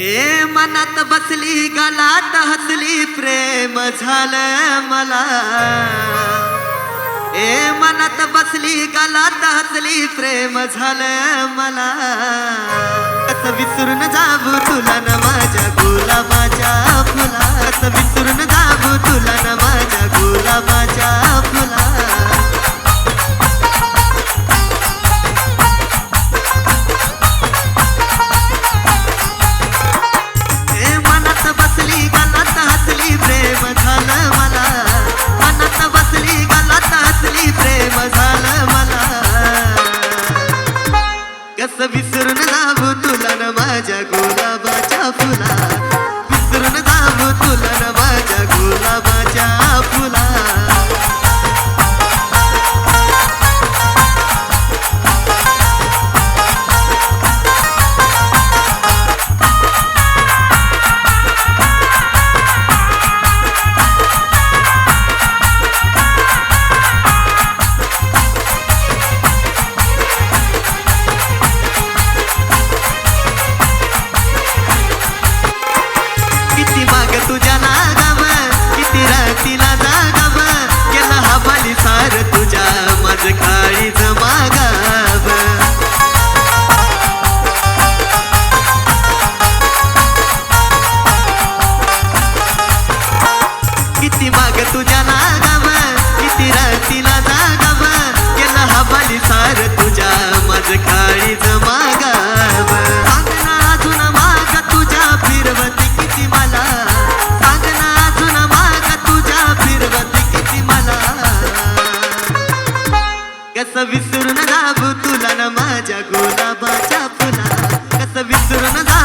हे मनात बसली गलात हसली प्रेम झालं मला. हे मनात बसली गलात हसली प्रेम झालं मला. कसं विसरून जाबू तुला न माझ्या विसरून जाऊ तुला न माझ्या गुलाबाच्या फुला. विसरून जाबू तुला न माझ्या गुलाबाच्या फुला. कसं विसरून जाबू तुला ना माझ्या गुलाबाच्या फुला? कसं विसरून जा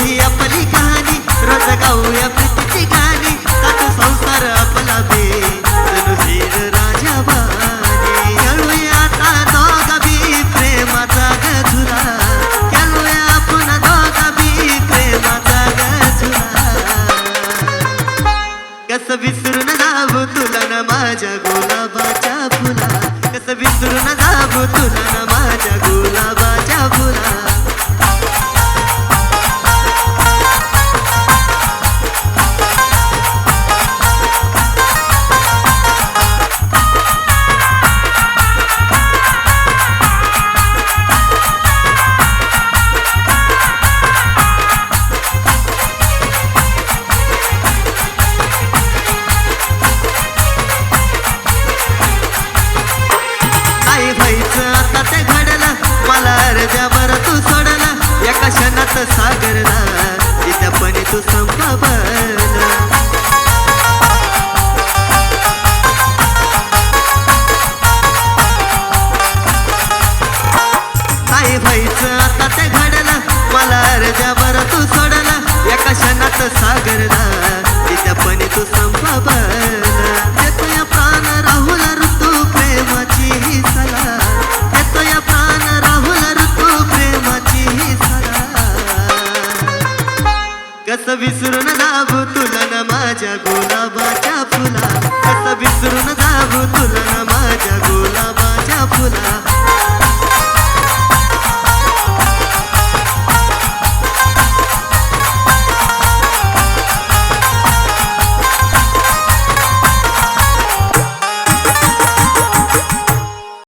ही आपली कहाणी. रस गाऊया प्रीतीची गाणी. ताटू संसार आपला बे रणधीर राजा बाणी खेळूया आता दोघा बी प्रेमाचा गझुला खेळूया आपण दोघा बी प्रेमाचा गझुला कस विसरून ते घडलं मला अर्ध्यावर तू सोडला. एका क्षणात सागरला तिथं पण तू संपवलं आई व्हायचं आता ते घडला मला अर्ध्या तू सोडला. एका क्षणात सागरला तिथं पण तू कसं विसरून जाव तुला ना माझ्या गुलाबाच्या फुला? कसं विसरून जाव तुला ना माझ्या